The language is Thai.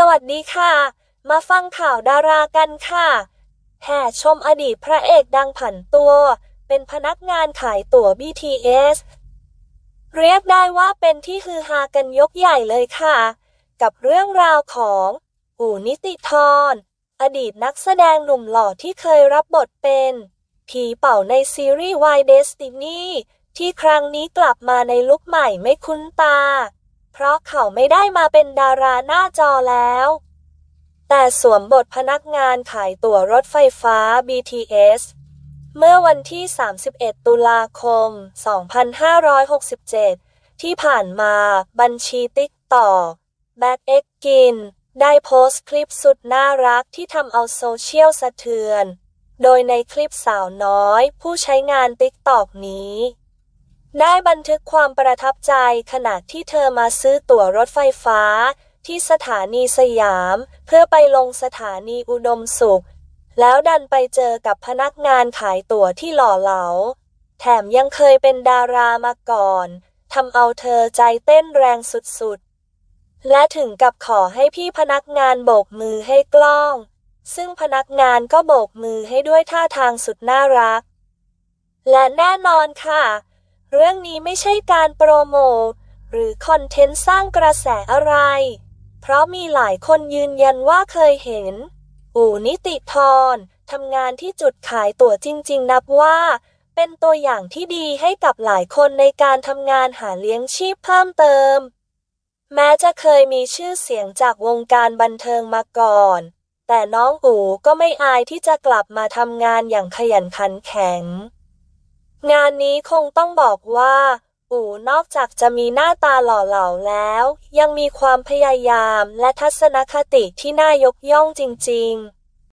สวัสดีค่ะ มาฟังข่าวดารากันค่ะ แห่ชมอดีตพระเอกดังผันตัว เป็นพนักงานขายตั๋ว BTS เรียกได้ว่าเป็นที่ฮือฮากันยกใหญ่เลยค่ะ กับเรื่องราวของอูนิติธร อดีตนักแสดงหนุ่มหล่อที่เคยรับบทเป็น ผีเป่าในซีรีส์ Why Destiny ที่ครั้งนี้กลับมาในลุคใหม่ไม่คุ้นตา เพราะเขาไม่ได้มาเป็นดาราหน้าจอแล้ว แต่สวมบทพนักงานขายตั๋วรถไฟฟ้า BTS เมื่อวันที่ 31 ตุลาคม 2567 ที่ผ่านมาบัญชีติ๊กต่อแบ็กเอ็กกิน ได้โพสต์คลิปสุดน่ารักที่ทำเอาโซเชียลสะเทือน โดยในคลิปสาวน้อยผู้ใช้งานติ๊กตอกนี้ ได้บันทึกความประทับใจขณะที่เธอมาซื้อตั๋วรถไฟฟ้า ที่สถานีสยาม เพื่อไปลงสถานีอุดมสุข แล้วดันไปเจอกับพนักงานขายตั๋วที่หล่อเหลา แถมยังเคยเป็นดารามาก่อนทำเอาเธอใจเต้นแรงสุดๆ และถึงกับขอให้พี่พนักงานโบกมือให้กล้อง ซึ่งพนักงานก็โบกมือให้ด้วยท่าทางสุดน่ารัก และแน่นอนค่ะ เรื่องนี้ไม่ใช่การโปรโมทหรือคอนเทนต์สร้างกระแสอะไร เพราะมีหลายคนยืนยันว่าเคยเห็น อู่นิติธรทำงานที่จุดขายตั๋วจริง ๆ นับว่า เป็นตัวอย่างที่ดีให้กับหลายคนในการทำงานหาเลี้ยงชีพเพิ่มเติม แม้จะเคยมีชื่อเสียงจากวงการบันเทิงมาก่อน แต่น้องอู๋ก็ไม่อายที่จะกลับมาทำงานอย่างขยันขันแข็ง งานนี้คงต้องบอกว่า อู่นอกจากจะมีหน้าตาหล่อเหลาแล้ว ยังมีความพยายามและทัศนคติที่น่ายกย่องจริง ๆ